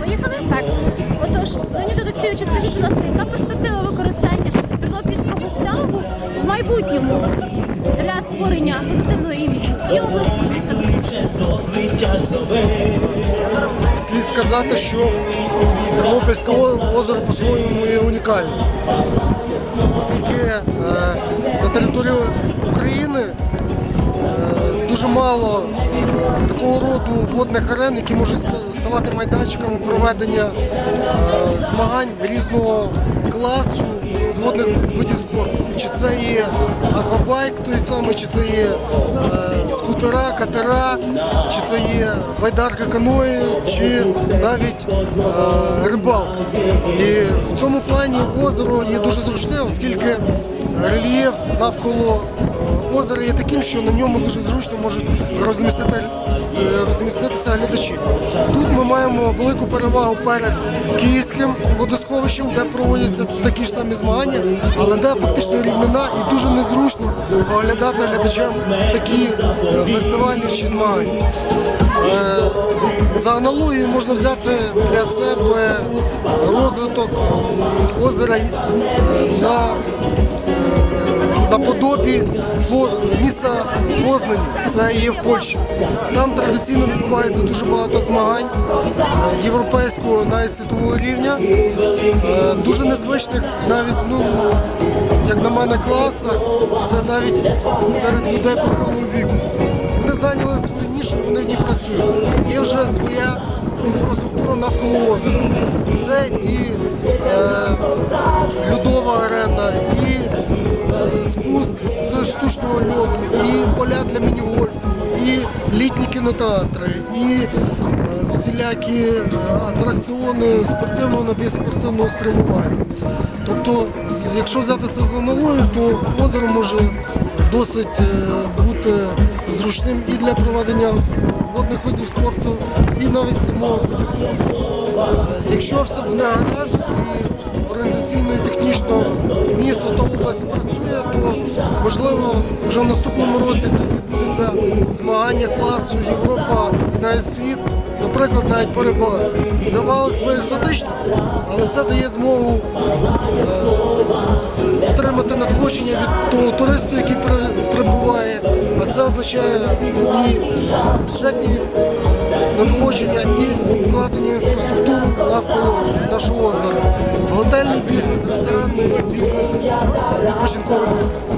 Поїхали? Так. Отож, Леонід Олексійовичу, скажіть, будь ласка, яка перспектива використання тернопільського ставу в майбутньому для створення позитивного іміджу і області і міста? Слід сказати, що Тернопільське озеро по-своєму є унікальне, оскільки дуже мало е, такого роду водних арен, які можуть ставати майданчиками проведення е, змагань різного класу з водних видів спорту. Чи це є аквабайк той самий, чи це є е, скутера, катера, чи це є байдарка каної, чи навіть рибалка. І в цьому плані озеро є дуже зручне, оскільки рельєф навколо озера є таким, що на ньому дуже зручно можуть розмістити, е, розміститися глядачі. Тут ми маємо велику перевагу перед київським водосховищем, де проводяться такі ж самі змагання, але де фактично рівнина і дуже незручно оглядати глядачам такі е, фестивалі чи змагання. Е, За аналогією можна взяти для себе розвиток озера е, на наподобі по- міста Познані, це є в Польщі. Там традиційно відбувається дуже багато змагань е, європейського навіть світового рівня, е, дуже незвичних, навіть ну як на мене, класах. Це навіть серед людей похилого віку. Вони зайняли свою нішу, вони в ній працюють. Є вже своя інфраструктура навколо озера. Це і е, спуск з штучного льоду, і поля для міні-гольфу, і літні кінотеатри, і е, всілякі е, атракціони спортивного напівспортивного спрямування. Тобто, якщо взяти це за аналогію, то озеро може досить е, бути зручним і для проведення водних видів спорту, і навіть зимових видів спорту. Якщо все буде гаразд організаційно і технічно місто область працює, то можливо вже в наступному році тут відбудуться змагання класу Європа і навіть світ, наприклад, навіть по рибалці. Би екзотично, але це дає змогу отримати надходження від того туристу, який прибуває. А це означає і бюджетні надходження, і вкладення інфраструктури навколо нашого озера. Готельний бізнес, ресторанний бізнес, відпочинковий бізнес.